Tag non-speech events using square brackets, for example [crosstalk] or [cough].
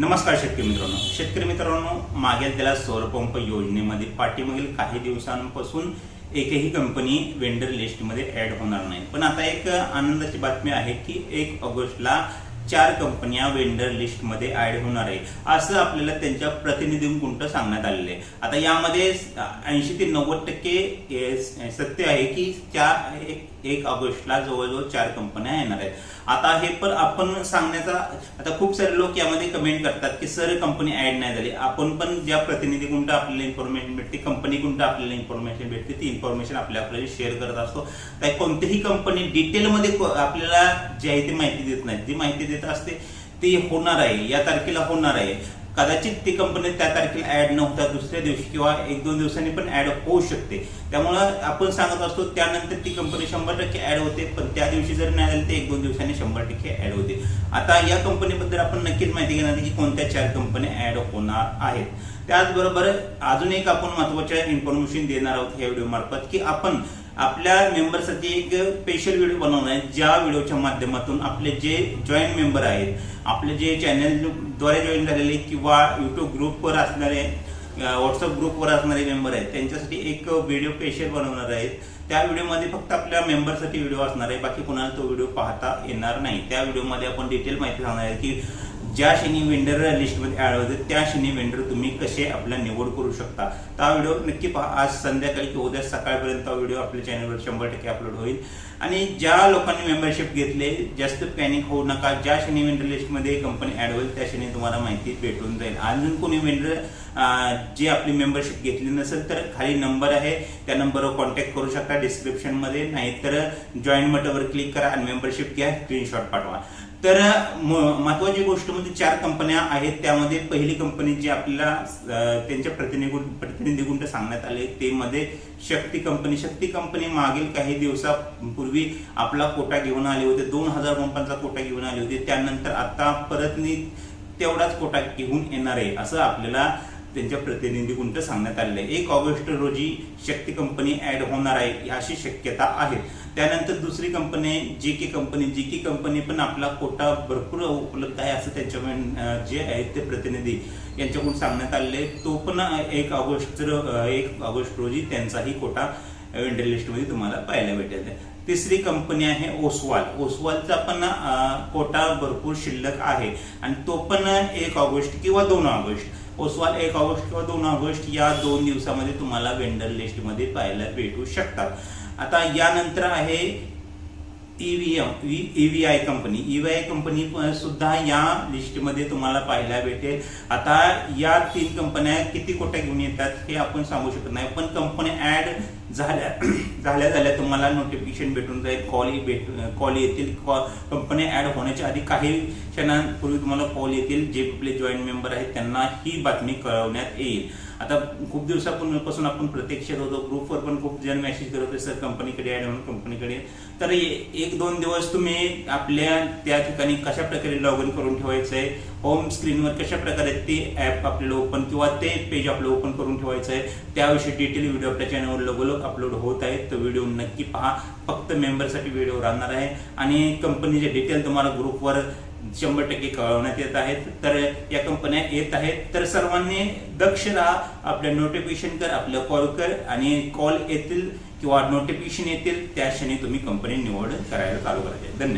नमस्कार शेतकरी मित्रांनो. शेतकरी मित्रांनो मागेल त्याला सौरपंप योजनेमध्ये पाठीमागील काही दिवसांपासून एकही कंपनी वेंडर लिस्टमध्ये ऍड होणार नाही. पण आता एक आनंदाची बातमी आहे की एक ऑगस्टला चार कंपन्या वेंडर लिस्टमध्ये ऍड होणार आहे. असं आपल्याला त्यांच्या प्रतिनिधींकडून सांगण्यात आलेलं आहे. आता यामध्ये ऐंशी ते नव्वद टक्के सत्य आहे की चार एक एक ऑगस्टला जवळजवळ चार कंपन्या येणार आहेत. आता हे पण आपण सांगण्याचा आता खूप सारे लोक यामध्ये कमेंट करतात की सर कंपनी ऍड नाही झाली. आपण पण ज्या प्रतिनिधीकडून आपल्याला इन्फॉर्मेशन भेटते कंपनीकडून आपल्याला इन्फॉर्मेशन भेटते ती इन्फॉर्मेशन आपल्या आपल्याला शेअर करत असतो. तर कोणतीही कंपनी डिटेलमध्ये आपल्याला जी आहे ती माहिती देत नाही ती माहिती देत असते ती होणार आहे या तारखेला होणार आहे. कदाचित ती कंपनी त्या तारखेला ऍड नव्हता दुसऱ्या दिवशी किंवा एक दोन दिवसांनी पण ऍड होऊ शकते. त्यामुळं आपण सांगत असतो त्यानंतर ती कंपनी शंभर टक्के ऍड होते पण त्या दिवशी जर नाही आले तर एक दोन दिवसांनी शंभर टक्के ऍड होते. आता या कंपनीबद्दल आपण माहिती घेणार की कोणत्या चार कंपन्या ऍड होणार आहेत? त्याचबरोबर अजून एक आपण महत्त्वाच्या इन्फॉर्मेशन देणार आहोत या व्हिडिओ मार्फत की आपण आपल्या मेंबरसाठी एक स्पेशल व्हिडिओ बनवणार आहे. ज्या व्हिडिओच्या माध्यमातून आपले जे जॉईंट मेंबर आहेत आपले जे चॅनलद्वारे जॉईन झालेले किंवा युट्यूब ग्रुपवर असणारे व्हॉट्सअप ग्रुपवर असणारे मेंबर आहेत त्यांच्यासाठी एक व्हिडिओ स्पेशल बनवणार आहेत. त्या व्हिडिओमध्ये फक्त आपल्या मेंबरसाठी व्हिडिओ असणार आहे. बाकी कोणाला तो व्हिडिओ पाहता येणार नाही. त्या व्हिडिओमध्ये आपण डिटेल माहिती सांगणार आहे की ज्या शनी वेंडर लिस्टमध्ये ऍड होते त्या शनी वेंडर तुम्ही कसे आपला निवड करू शकता? हा व्हिडिओ नक्की पहा. आज संध्याकाळी किंवा उद्या सकाळपर्यंत हा व्हिडिओ आपल्या चॅनलवर शंभर टक्के अपलोड होईल. आणि ज्या लोकांनी मेंबरशिप घेतले जास्त पॅनिक होऊ नका. ज्या शनी वेंडर लिस्टमध्ये कंपनी ऍड होईल त्या शनी तुम्हाला माहिती भेटून जाईल. अजून कोणी वेंडर जे आपली मेंबरशिप घेतली नसेल तर खाली नंबर आहे. त्या नंबरवर कॉन्टॅक्ट करू शकता डिस्क्रिप्शनमध्ये. नाहीतर जॉईन बटनवर क्लिक करा आणि मेंबरशिप घ्या. स्क्रीनशॉट पाठवा. तर म- महत्वाची गोष्ट म्हणजे चार कंपन्या आहेत त्यामध्ये पहिली कंपनी जी आपल्याला त्यांच्या प्रतिनिधी प्रतिनिधीकडून सांगण्यात आले ते मध्ये शक्ती कंपनी. शक्ती कंपनी मागील काही दिवसापूर्वी आपला कोटा घेऊन आले होते दोन हजार पंपांचा कोटा घेऊन आले होते. त्यानंतर आता परत तेवढाच कोटा घेऊन येणार आहे असं आपल्याला त्यांच्या प्रतिनिधीकडून सांगण्यात आलेलं आहे. एक ऑगस्ट रोजी शक्ती कंपनी ऍड होणार आहे अशी शक्यता आहे. त्यानंतर दुसरी company G K company G K company पण आपला कोटा भरपूर उपलब्ध आहे असं त्यांच्या जे आहेत ते प्रतिनिधी यांच्याकडून सांगण्यात आलेले तो पण एक ऑगस्ट एक ऑगस्ट रोजी त्यांचाही कोटा वेंडर लिस्टमध्ये तुम्हाला पाहायला भेटेल. तिसरी कंपनी आहे ओसवाल. ओसवालचा पण कोटा भरपूर शिल्लक आहे. आणि तो पण एक ऑगस्ट किंवा दोन ऑगस्ट ओसवाल एक ऑगस्ट किंवा दोन ऑगस्ट या दोन दिवसामध्ये तुम्हाला वेंडर लिस्टमध्ये पाहायला भेटू शकतात. आता यानंतर आहे EVM EVI company EVI company सुद्धा या लिस्टमध्ये तुम्हाला पाहायला भेटेल. आता या तीन कंपन्या किती कोट्या घेऊन येतात हे आपण सांगू शकत नाही. पण कंपन्या ऍड झाल्या [clears throat] झाल्या झाल्या तुम्हाला नोटिफिकेशन भेटून जाईल. कॉल भेट कॉल येतील. कंपन्या ऍड होण्याच्या आधी काही क्षणांपूर्वी तुम्हाला कॉल येतील. जे आपले जॉईंट मेंबर आहेत त्यांना ही बातमी कळवण्यात येईल. आता खूप दिवसापासून आपण प्रत्यक्षात होतो ग्रुपवर पण खूप जण मेसेज करत होते सर कंपनीकडे ऍड म्हणून कंपनीकडे तर एक दोन दिवस तुम्ही आपल्या त्या ठिकाणी कशा प्रकारे लॉग इन करून ठेवायचं आहे होम स्क्रीनवर कशा प्रकारे ते ऍप आपल्याला ओपन किंवा ते पेज आपलं ओपन करून ठेवायचं आहे त्याविषयी डिटेल व्हिडिओ आपल्या चॅनलवर लगोलग अपलोड होत आहेत. तो व्हिडिओ नक्की पहा. फक्त मेंबरसाठी व्हिडिओ राहणार आहे. आणि कंपनीचे डिटेल तुम्हाला ग्रुपवर शंभर टक्के कळवण्यात येत आहेत. तर या कंपन्या येत आहेत. तर सर्वांनी दक्ष राहा आपलं नोटिफिकेशन कर आपलं कॉल कर आणि कॉल येतील किंवा नोटिफिकेशन येतील त्या क्षणी तुम्ही कंपनी निवड करायला चालू करायचे धन्यवाद.